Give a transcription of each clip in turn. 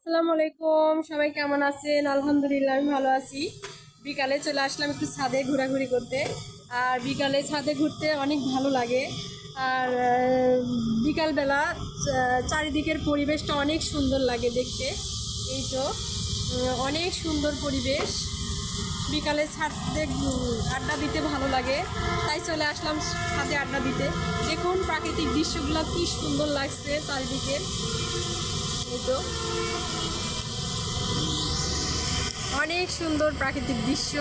আসসালামু আলাইকুম। সবাই কেমন আছেন? আলহামদুলিল্লাহ, আমি ভালো আছি। বিকালে চলে আসলাম একটু ছাদে ঘোরাঘুরি করতে। আর বিকালে ছাদে ঘুরতে অনেক ভালো লাগে। আর বিকালবেলা চারিদিকের পরিবেশটা অনেক সুন্দর লাগে দেখতে। এই তো অনেক সুন্দর পরিবেশ। বিকালে ছাদে আড্ডা দিতে ভালো লাগে। তাই চলে আসলাম ছাদে আড্ডা দিতে। দেখুন প্রাকৃতিক দৃশ্যগুলো কি সুন্দর লাগছে চারিদিকে। এই তো। অনেক সুন্দর প্রাকৃতিক দৃশ্য।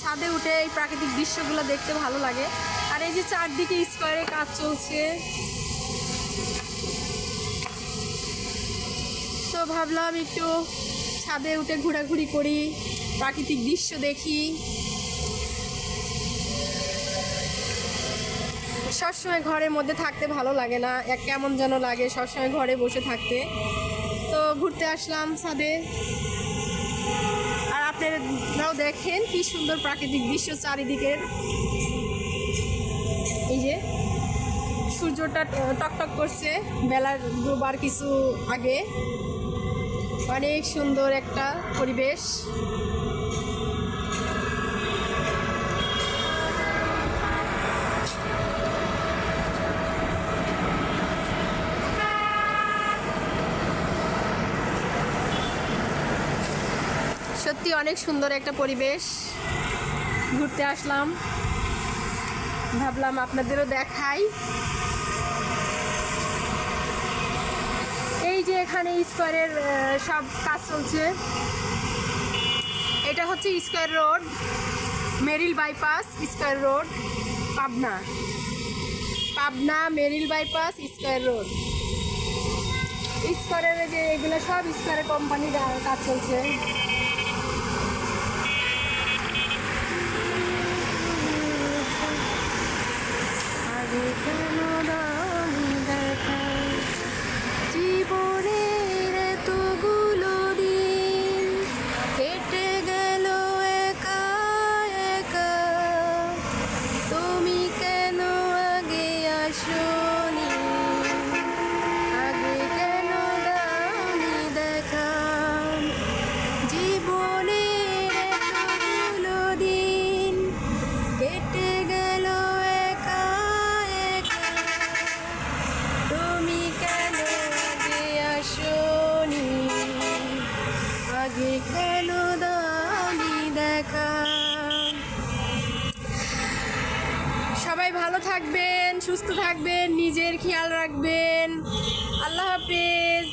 ছাদে উঠে এই প্রাকৃতিক দৃশ্যগুলো দেখতে ভালো লাগে। আর এই যে চারদিকে স্কোয়ারে কাজ চলছে। তো ভাবলাম একটু ছাদে উঠে ঘোরাঘুরি করি, প্রাকৃতিক দৃশ্য দেখি। সবসময় ঘরের মধ্যে থাকতে ভালো লাগে না, এক কেমন যেন লাগে সবসময় ঘরে বসে থাকতে। তো ঘুরতে আসলাম ছাদে। আর আপনারাও দেখেন কি সুন্দর প্রাকৃতিক দৃশ্য চারিদিকের। এই যে, সূর্যটা টকটক করছে বেলার দুবার কিছু আগে। অনেক সুন্দর একটা পরিবেশ। সত্যি অনেক সুন্দর একটা পরিবেশ। ঘুরতে আসলাম। ভাবলাম আপনাদেরও দেখাই। এই যে এখানে স্কোয়ারের সব কাজ চলছে। এটা হচ্ছে square road, Meril bypass square road, Pabna. Pabna, Meril bypass square road. স্কোয়ারের যে এগুলো সব স্কোয়ারের কোম্পানির কাজ চলছে। আগে কেন সবাই ভালো থাকবেন সুস্থ থাকবেন নিজের খেয়াল রাখবেন। আল্লাহ হাফেজ।